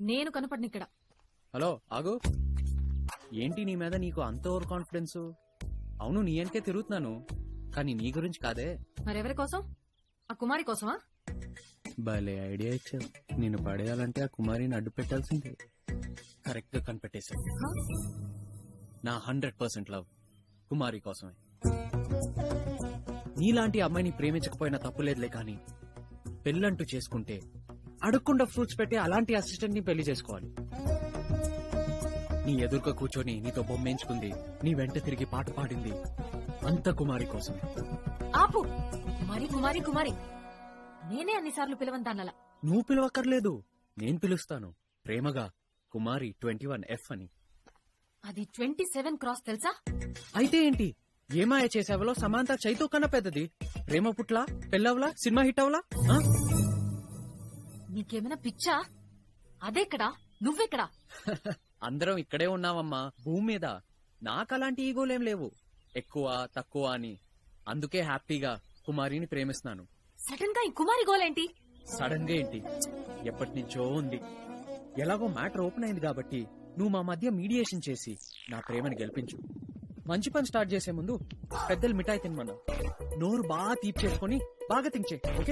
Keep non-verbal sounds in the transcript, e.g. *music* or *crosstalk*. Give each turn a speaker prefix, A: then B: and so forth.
A: నేను కనపడిన ఇక్కడ.
B: హలో ఆగు. ఏంటి నీ మీద నీకు అంత ఓవర్ కాన్ఫిడెన్స్? అవును నీ వెనకే తిరుగుతున్నాను. కానీ నీ గురించి కాదే.
A: మరెవరి కోసం? ఆ కుమారి కోసమా?
B: భలే ఐడియా ఇచ్చావు. నిన్ను పడేయాలంటే ఆ కుమారిని అడ్డు పెట్టాల్సిందే. కరెక్ట్గా కనిపెట్టేశావు? నా హండ్రెడ్ పర్సెంట్ లవ్. కుమారి కోసమే. నీలాంటి అమ్మాయిని ప్రేమించకపోయినా తప్పులేదులే కానీ పెళ్ళంటూ చేసుకుంటే అడగకుండా ఫ్రూట్స్ పెట్టే అలాంటి అసిస్టెంట్ని పెళ్ళి చేసుకోవాలి. నీ ఎదురుగా కూర్చొని నీతో బొమ్మేంచుకుంది నీ వెంట తిరిగి పాట పాడింది అంత కుమారి కోసమే
A: ఆపు! కుమారి కుమారి కుమారి. నేనే అన్నిసార్లు పిలవంతానలా.
B: నువ్వు పిలవక్కర్లేదు నేను పిలుస్తాను. ప్రేమగా కుమారి ట్వంటీ వన్ ఎఫ్ అని.
A: అది ట్వంటీ సెవెన్ క్రాస్ తెలుసా?
B: అయితే ఏంటి? ఏమాయ చేసావలో సమాంత చైతో కన్నా పెద్దది. ప్రేమ పుట్ల పెళ్ళవలా సినిమా హిట్ అవలా?
A: నీకేమైనా పిచ్చా? అదెక్కడా? నువ్వెక్కడా? *laughs*
B: అందరం ఇక్కడే ఉన్నామమ్మా. భూమి మీద నాకు అలాంటి ఈగోలేం లేవు. ఎక్కువ తక్కువ అని. అందుకే హ్యాపీగా కుమారిని ప్రేమిస్తున్నాను.
A: సడన్గా ఈ కుమారి గోలేంటి?
B: సడన్గా ఏంటి? ఎప్పటి నుంచో ఉంది. ఎలాగో మ్యాటర్ ఓపెన్ అయింది కాబట్టి నువ్వు మా మధ్య మీడియేషన్ చేసి నా ప్రేమని గెలిపించు. మంచి పని స్టార్ట్ చేసే ముందు పెద్దలు మిఠాయి తినమన్నా నోరు బాగా తీపి చేసుకొని బాగా తించే ఓకే?